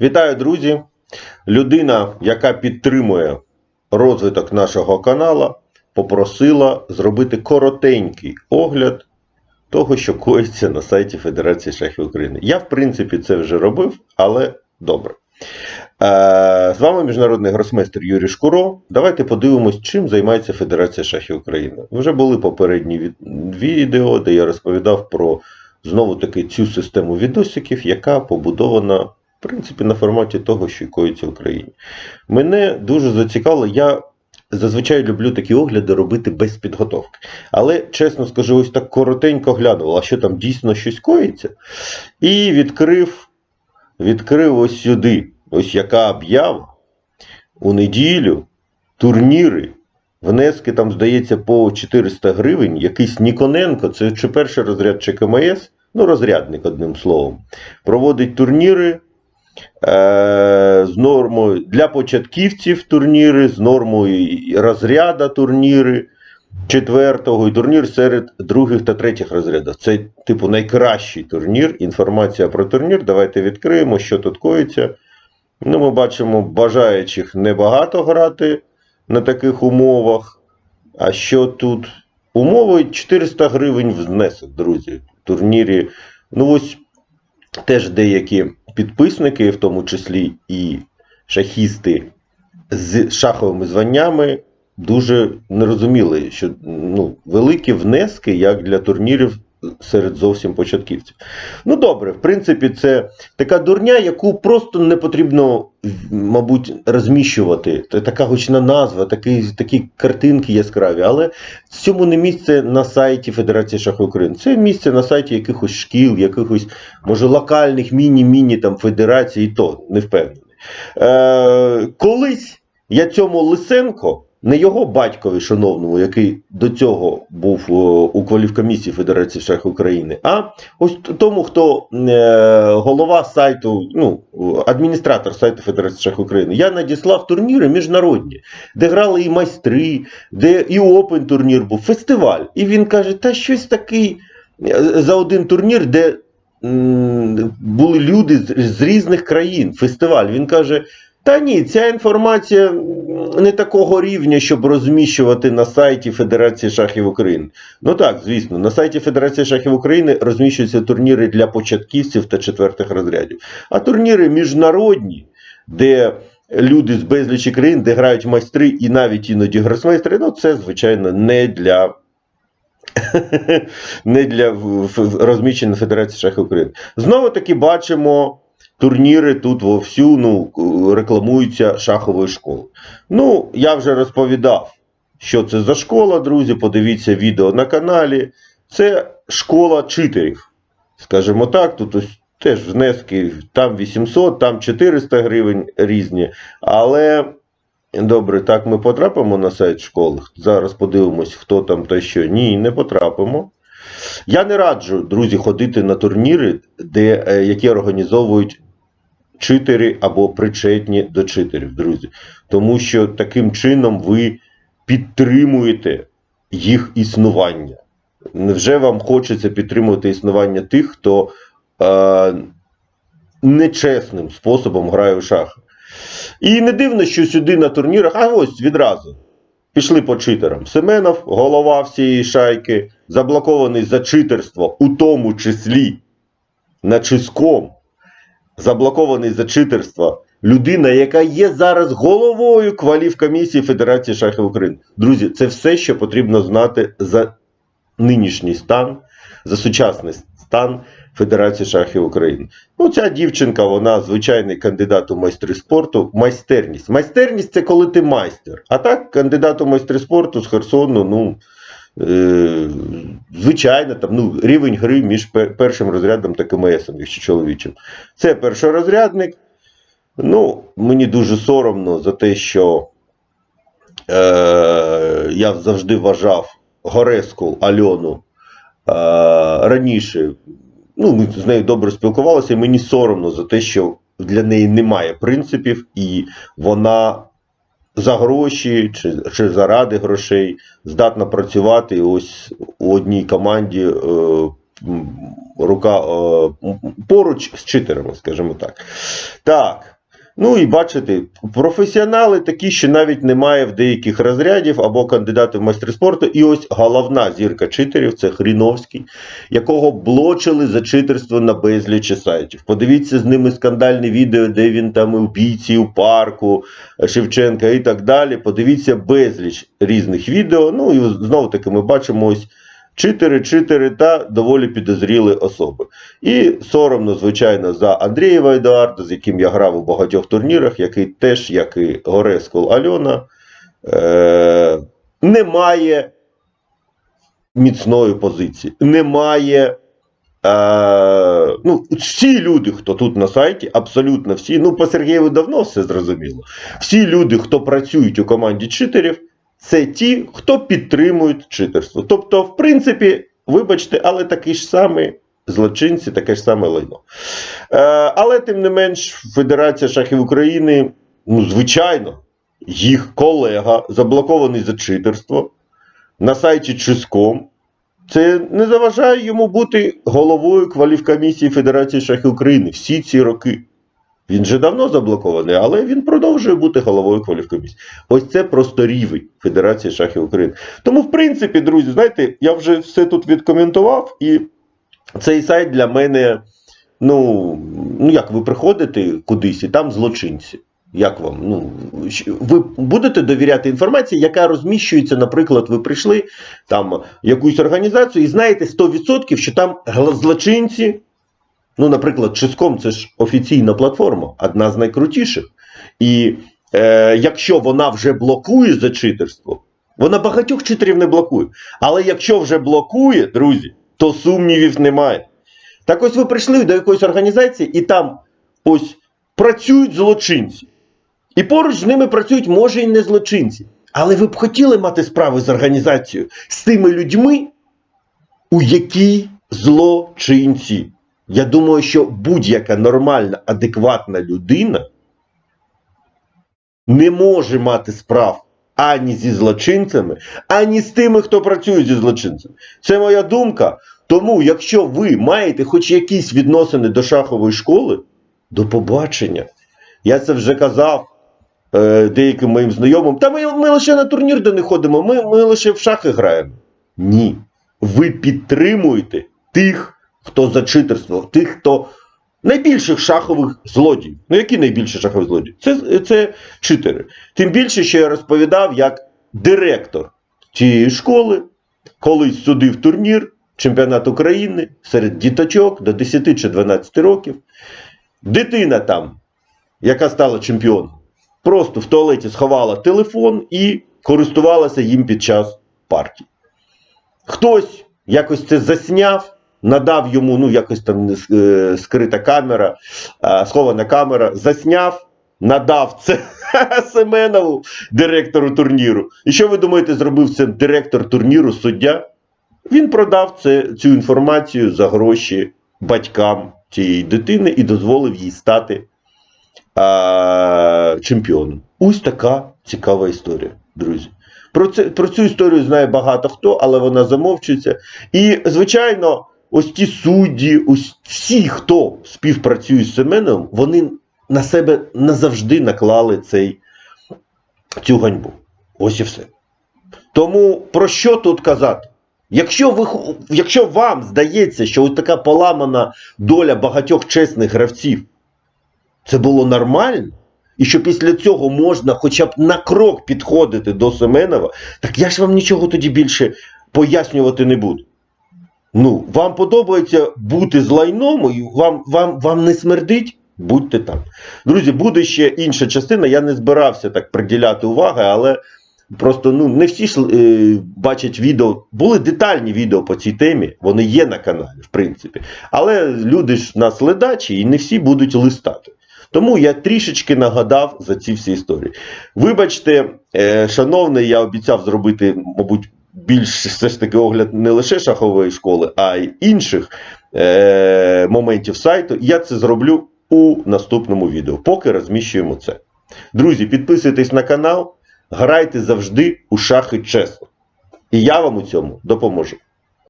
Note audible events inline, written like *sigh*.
Вітаю, друзі! Людина, яка підтримує розвиток нашого каналу, попросила зробити коротенький огляд того, що коїться на сайті Федерації шахів України. Я, в принципі, це вже робив, але добре. Е, З вами міжнародний гросмейстер Юрій Шкуро. Давайте подивимось, чим займається Федерація шахів України. Вже були попередні відео, де я розповідав про знову таки цю систему відосиків, яка побудована принципі на форматі того, що коїться в Україні. Мене дуже зацікавило, я зазвичай люблю такі огляди робити без підготовки. Але, чесно скажу, ось так коротенько глянув, а що там дійсно щось коїться. І відкрив, відкрив ось сюди, ось яка об'ява у неділю турніри. Внески там, здається, по 400 гривень. Якийсь Ніконенко, це чи перший розряд чи КМС, ну розрядник, одним словом, проводить турніри з нормою для початківців турніри, з нормою і розряда турніри четвертого і турнір серед других та третіх розрядів. Це, типу, найкращий турнір. Інформація про турнір. Давайте відкриємо, що тут коїться. Ну, ми бачимо, бажаючих небагато грати на таких умовах. А що тут? Умови 400 гривень внесок, друзі. В турнірі. Ну, ось теж деякі підписники, в тому числі і шахісти з шаховими званнями, дуже не розуміли, що ну, великі внески, як для турнірів серед зовсім початківців. Ну добре, в принципі, це така дурня, яку просто не потрібно, мабуть, розміщувати. Це така гучна назва, такі, такі картинки яскраві. Але цьому не місце на сайті Федерації шаху України. Це місце на сайті якихось шкіл, якихось, може, локальних міні-міні там федерацій, і то не впевнений. Е, колись я цьому Лисенко. Не його батькові, шановному, який до цього був о, у кваліфкомісії Федерації шахів України, а ось тому, хто е, голова сайту, ну, адміністратор сайту Федерації шахів України, я надіслав турніри міжнародні, де грали і майстри, де і Open турнір був, фестиваль. І він каже: та щось такий е, за один турнір, де були люди з різних країн, фестиваль. Він каже. Та ні, ця інформація не такого рівня, щоб розміщувати на сайті Федерації шахів України. Ну так, звісно, на сайті Федерації шахів України розміщуються турніри для початківців та четвертих розрядів. А турніри міжнародні, де люди з безлічі країн, де грають майстри і навіть іноді гросмейстери, ну це, звичайно, не для. *laughs* Не для розміщення Федерації шахів України. Знову таки бачимо турніри тут вовсю ну, рекламуються шаховою школою. Ну, я вже розповідав, що це за школа, друзі. Подивіться відео на каналі. Це школа читерів. Скажімо так, тут ось теж внески там 800, там 400 гривень різні. Але добре, так ми потрапимо на сайт школи. Зараз подивимось, хто там та що. Ні, не потрапимо. Я не раджу, друзі, ходити на турніри, де, е, які організовують читери або причетні до читерів, друзі. Тому що таким чином ви підтримуєте їх існування. Невже вам хочеться підтримувати існування тих, хто е, нечесним способом грає у шахи? І не дивно, що сюди на турнірах, а ось відразу. Пішли по читерам. Семенов, голова всієї шайки, заблокований за читерство, у тому числі на чиском, заблокований за читерство. Людина, яка є зараз головою кваліфкомісії Федерації шахів України. Друзі, це все, що потрібно знати за нинішній стан, за сучасний стан Федерації шахів України. Ну, ця дівчинка, вона звичайний кандидат у майстри спорту. Майстерність. Майстерність це коли ти майстер. А так, кандидат у майстри спорту з Херсону, ну. Е, звичайно, там ну, рівень гри між першим розрядом та КМСом, якщо чоловічим. Це першорозрядник. Ну, мені дуже соромно за те, що е, я завжди вважав Гореску Альону е, раніше. Ну, ми з нею добре спілкувалися, і мені соромно за те, що для неї немає принципів, і вона за гроші чи, чи заради грошей здатна працювати ось у одній команді е, рука е, поруч з читерами, скажімо так. Так. Ну і бачите, професіонали такі, що навіть немає в деяких розрядів або кандидати в майстри спорту. І ось головна зірка читерів це Хріновський, якого блочили за читерство на безлічі сайтів. Подивіться з ними скандальне відео, де він там в бійці у парку Шевченка і так далі. Подивіться безліч різних відео. Ну і знову таки ми бачимо ось. Читери, читери та доволі підозріли особи. І соромно, звичайно, за Андрієва Едуарда, з яким я грав у багатьох турнірах, який теж, як і Горескол Альона, е- не має міцної позиції, не має. Е, ну, всі люди, хто тут на сайті, абсолютно всі, ну по Сергієву давно все зрозуміло. Всі люди, хто працюють у команді читерів, це ті, хто підтримують читерство. Тобто, в принципі, вибачте, але такі ж самі злочинці, таке ж саме лайно. Е, але тим не менш, Федерація шахів України, ну, звичайно, їх колега заблокований за читерство на сайті Чиском. Це не заважає йому бути головою кваліфкомісії Федерації шахів України всі ці роки. Він же давно заблокований, але він продовжує бути головою кваліфкомісії. Ось це просто рівень Федерації шахів України. Тому, в принципі, друзі, знаєте, я вже все тут відкоментував, і цей сайт для мене, ну, ну як ви приходите кудись, і там злочинці. Як вам? Ну, ви будете довіряти інформації, яка розміщується, наприклад, ви прийшли там якусь організацію і знаєте 100%, що там злочинці, ну, наприклад, Чиском це ж офіційна платформа, одна з найкрутіших. І е, якщо вона вже блокує за читерство, вона багатьох читерів не блокує. Але якщо вже блокує, друзі, то сумнівів немає. Так ось ви прийшли до якоїсь організації, і там ось працюють злочинці. І поруч з ними працюють, може, і не злочинці. Але ви б хотіли мати справу з організацією, з тими людьми, у якій злочинці. Я думаю, що будь-яка нормальна, адекватна людина не може мати справ ані зі злочинцями, ані з тими, хто працює зі злочинцями. Це моя думка. Тому, якщо ви маєте хоч якісь відносини до шахової школи, до побачення. Я це вже казав е, деяким моїм знайомим. Та ми, ми лише на турнір до них ходимо, ми, ми лише в шахи граємо. Ні. Ви підтримуєте тих, хто за читерство, тих, хто найбільших шахових злодіїв. Ну, які найбільші шахові злодії? Це, це читери. Тим більше, що я розповідав, як директор цієї школи колись судив турнір, чемпіонат України серед діточок до 10 чи 12 років. Дитина там, яка стала чемпіоном, просто в туалеті сховала телефон і користувалася їм під час партії. Хтось якось це засняв, надав йому, ну, якось там е, скрита камера, схована камера, засняв, надав це *laughs* Семенову, директору турніру. І що ви думаєте, зробив це директор турніру, суддя? Він продав це, цю інформацію за гроші батькам цієї дитини і дозволив їй стати а, чемпіоном. Ось така цікава історія, друзі. Про, це, про цю історію знає багато хто, але вона замовчується. І, звичайно, ось ті судді, ось всі, хто співпрацює з Семеном, вони на себе назавжди наклали цей, цю ганьбу. Ось і все. Тому про що тут казати? Якщо ви, якщо вам здається, що ось така поламана доля багатьох чесних гравців, це було нормально, і що після цього можна хоча б на крок підходити до Семенова, так я ж вам нічого тоді більше пояснювати не буду. Ну, вам подобається бути з лайном, і вам, вам, вам не смердить? Будьте там. Друзі, буде ще інша частина. Я не збирався так приділяти уваги, але просто ну, не всі ж е, бачать відео. Були детальні відео по цій темі, вони є на каналі, в принципі. Але люди ж нас ледачі і не всі будуть листати. Тому я трішечки нагадав за ці всі історії. Вибачте, е, шановний, я обіцяв зробити, мабуть, більш все ж таки огляд не лише шахової школи, а й інших е, моментів сайту. Я це зроблю у наступному відео, поки розміщуємо це. Друзі, підписуйтесь на канал, грайте завжди у шахи чесно. І я вам у цьому допоможу.